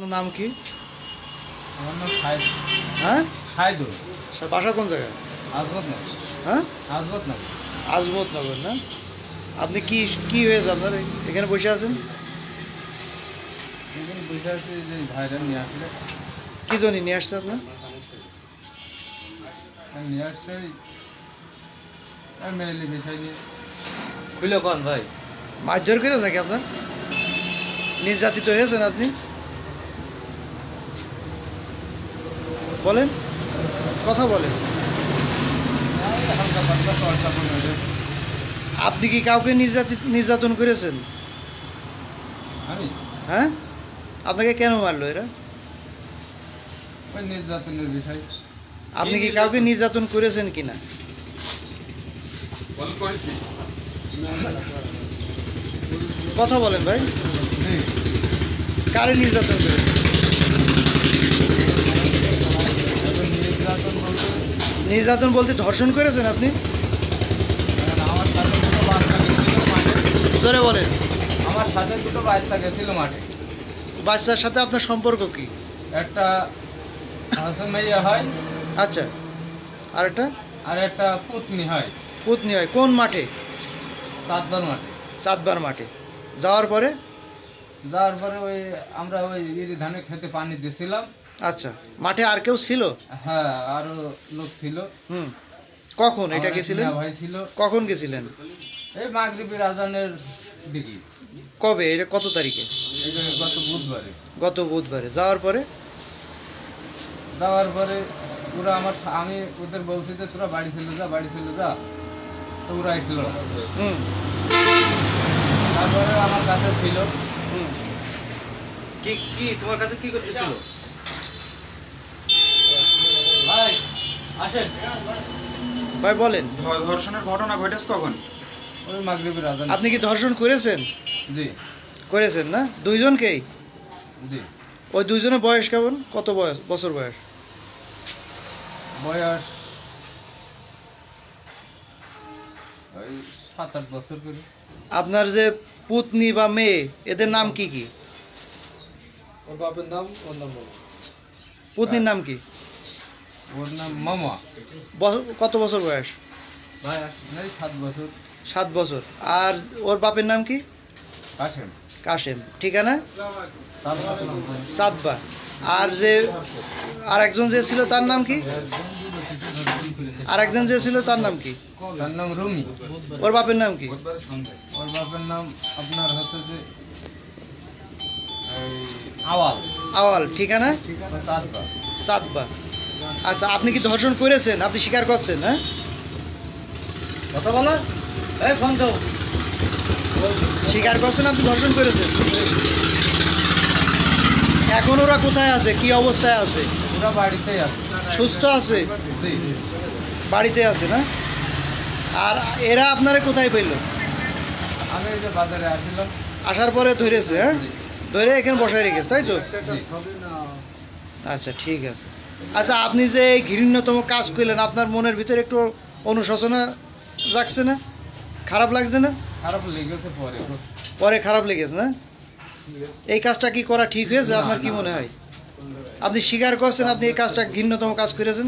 আপনার নাম কি? আমার নাম সাহেদ হ্যাঁ? সাহেদুল স্যার বাসা কোন জায়গায়? আজমত নগর। হ্যাঁ? আজমত নগর। আজমত না? আপনি কি কি হয়েছে আপনার? এখানে বসে আছেন? এখানে বসে আছি যে ভাইরা নিয়ে আসলে কি জন্য নিয়ে আসছে আপনার? আর নিয়ে আসছে মেয়েলি বিষয় নিয়ে। খুলে কন ভাই? মারধর করেছে নাকি আপনার? নির্যাতিত হয়েছেন আপনি? বলেন। কথা বলেন। আপনি কি কাউকে নির্যাতিত নির্যাতন করেছেন? হ্যাঁ? আপনাকে কেন মারলো এরা? নির্যাতনের বিষয়। আপনি কি কাউকে নির্যাতন করেছেন কিনা? কথা বলেন ভাই। কারে নির্যাতন করেছেন এখন নির্যাতন বলতে? ধর্ষণ করেছেন আপনি? জোরে বলেন। আমার সাথে দুটো বাচ্চা গেছিল মাঠে। বাচ্চার সাথে আপনার সম্পর্ক কি? একটা মেয়ে হয়। আচ্ছা। আর একটা আর একটা পুতনি হয়। পুতনি হয়। কোন মাঠে? সাতবার মাঠে। চাঁদবার মাঠে। যাওয়ার পরে? যাওয়ার পরে ওই আমরা ওই ইরি ধানের খেতে পানি দিয়েছিলাম। আচ্ছা মাঠে আর কেউ ছিল? হ্যাঁ আরও লোক ছিল। হুম। কখন? এটা গেছিলেন ভাই ছিল। কখন গেছিলেন এই মাগরিবের আজানের দিকে। কবে? এটা কত তারিখে? গত বুধবারে। গত বুধবারে। যাওয়ার পরে? যাওয়ার পরে ওরা আমার আমি ওদের বলছি যে তোরা বাড়ি চলে যা বাড়ি চলে যা। তো ওরা আসছিল হুম। তারপরে আমার কাছে ছিল। হুম। কি কি তোমার কাছে কি করতেছিল ভাই আসেন ভাই বলেন। ধর্ষণের ঘটনা ঘটেছে কখন? ওই মাগরিবের আজান। আপনি কি ধর্ষণ করেছেন? জি। করেছেন না? দুইজনকেই? জি। ওই দুইজনের বয়স কেমন? কত বয়স? বছর বয়স? বয়স সাত আট বছর করে। আপনার যে পুতনি বা মেয়ে এদের নাম কি কি? ওর বাপের নাম ওর নাম পুতনির নাম কি? ওর নাম মামা। কত বছর বয়স? ভাই সাত বছর। সাত বছর। আর ওর বাপের নাম কি? কাশেম। কাশেম। ঠিকানা। চাঁদবা আর যে আর একজন যে ছিল তার নাম কি? আর একজন যে ছিল তার নাম কি? তার নাম রুমি। ওর বাপের নাম কি? ওর বাপের নাম আপনার হচ্ছে যে আওয়াল। আওয়াল। ঠিকানা? সাতবা চাঁদবা আচ্ছা আপনি কি ধর্ষণ করেছেন? আপনি স্বীকার করছেন হ্যাঁ? কথা বলো। এই ফোন দাও। স্বীকার করছেন আপনি ধর্ষণ করেছেন? এখন ওরা কোথায় আছে? কি অবস্থায় আছে? ওরা বাড়িতেই আছে। সুস্থ আছে? বাড়িতে আছে না? আর এরা আপনারা কোথায় পেল? আমি এই যে বাজারে আসছিলাম আসার পরে ধরেছে হ্যাঁ? ধরে এখানে বসায় রেখেছে তাই তো? আচ্ছা ঠিক আছে। আচ্ছা আপনি যে এই ঘৃণ্যতম কাজ করলেন আপনার মনের ভিতরে একটু অনুশোচনা যাচ্ছে না? খারাপ লাগছে না? খারাপ লেগেছে পরে। পরে খারাপ লেগেছে না? এই কাজটা কি করা ঠিক হয়েছে? আপনার কি মনে হয়? আপনি স্বীকার করছেন আপনি এই কাজটা ঘৃণ্যতম কাজ করেছেন?